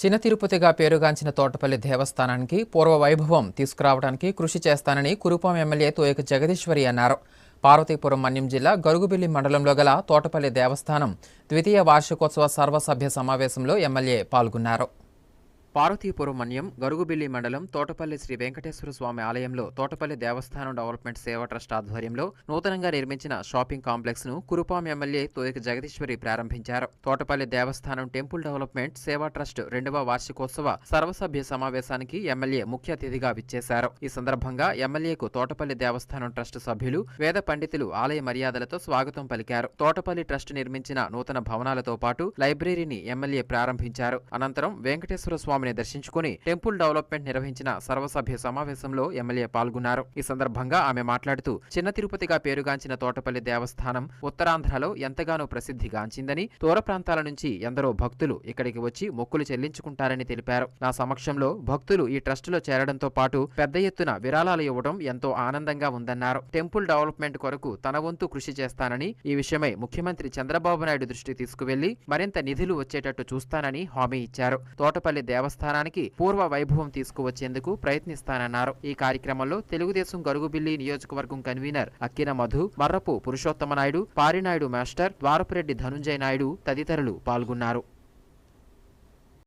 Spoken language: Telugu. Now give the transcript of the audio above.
చిన్న తిరుపతిగా పేరుగాంచిన తోటపల్లి దేవస్థానానికి పూర్వ వైభవం తీసుకురావడానికి కృషి చేస్తానని కురుపాం ఎమ్మెల్యే తోయక జగదీశ్వరి అన్నారు. పార్వతీపురం మన్యం జిల్లా గరుగుబిల్లి మండలంలో గల తోటపల్లి దేవస్థానం ద్వితీయ వార్షికోత్సవ సర్వసభ్య సమావేశంలో ఎమ్మెల్యే పాల్గొన్నారు. పార్వతీపురం మన్యం గరుగుబిల్లి మండలం తోటపల్లి శ్రీ వెంకటేశ్వర స్వామి ఆలయంలో తోటపల్లి దేవస్థానం డెవలప్మెంట్ సేవా ట్రస్ట్ ఆధ్వర్యంలో నూతనంగా నిర్మించిన షాపింగ్ కాంప్లెక్స్ను కురుపాం ఎమ్మెల్యే తోయక జగదీశ్వరి ప్రారంభించారు. తోటపల్లి దేవస్థానం టెంపుల్ డెవలప్మెంట్ సేవా ట్రస్ట్ రెండవ వార్షికోత్సవ సర్వసభ్య సమావేశానికి ఎమ్మెల్యే ముఖ్య అతిథిగా విచ్చేశారు. ఈ సందర్భంగా ఎమ్మెల్యేకు తోటపల్లి దేవస్థానం ట్రస్ట్ సభ్యులు వేద పండితులు ఆలయ మర్యాదలతో స్వాగతం పలికారు. తోటపల్లి ట్రస్ట్ నిర్మించిన నూతన భవనాలతో పాటు లైబ్రరీని ఎమ్మెల్యే ప్రారంభించారు. అనంతరం వెంకటేశ్వర స్వామి స్వామిని దర్శించుకుని టెంపుల్ డెవలప్మెంట్ నిర్వహించిన సర్వసభ్య సమావేశంలో ఎమ్మెల్యే పాల్గొన్నారు. ఈ సందర్భంగా ఆమె మాట్లాడుతూ చిన్న తిరుపతిగా పేరుగాంచిన తోటపల్లి దేవస్థానం ఉత్తరాంధ్రలో ఎంతగానో ప్రసిద్ధిగాంచిందని దూర ప్రాంతాల నుంచి ఎందరో భక్తులు ఇక్కడికి వచ్చి మొక్కులు చెల్లించుకుంటారని తెలిపారు. నా సమక్షంలో భక్తులు ఈ ట్రస్టులో చేరడంతో పాటు పెద్ద ఎత్తున విరాళాలు ఇవ్వడం ఎంతో ఆనందంగా ఉందన్నారు. టెంపుల్ డెవలప్మెంట్ కొరకు తన వంతు కృషి చేస్తానని ఈ విషయమై ముఖ్యమంత్రి చంద్రబాబు నాయుడు దృష్టి తీసుకువెళ్ళి మరింత నిధులు వచ్చేటట్టు చూస్తానని హామీ ఇచ్చారు. తోటపల్లి సంస్థానానికి పూర్వ వైభవం తీసుకువచ్చేందుకు ప్రయత్నిస్తానన్నారు. ఈ కార్యక్రమంలో తెలుగుదేశం గరుగుబిల్లి నియోజకవర్గం కన్వీనర్ అక్కిన మధు మర్రపు పురుషోత్తమ నాయుడు పారినాయుడు మాస్టర్ ద్వారపురెడ్డి ధనుంజయ నాయుడు తదితరులు పాల్గొన్నారు.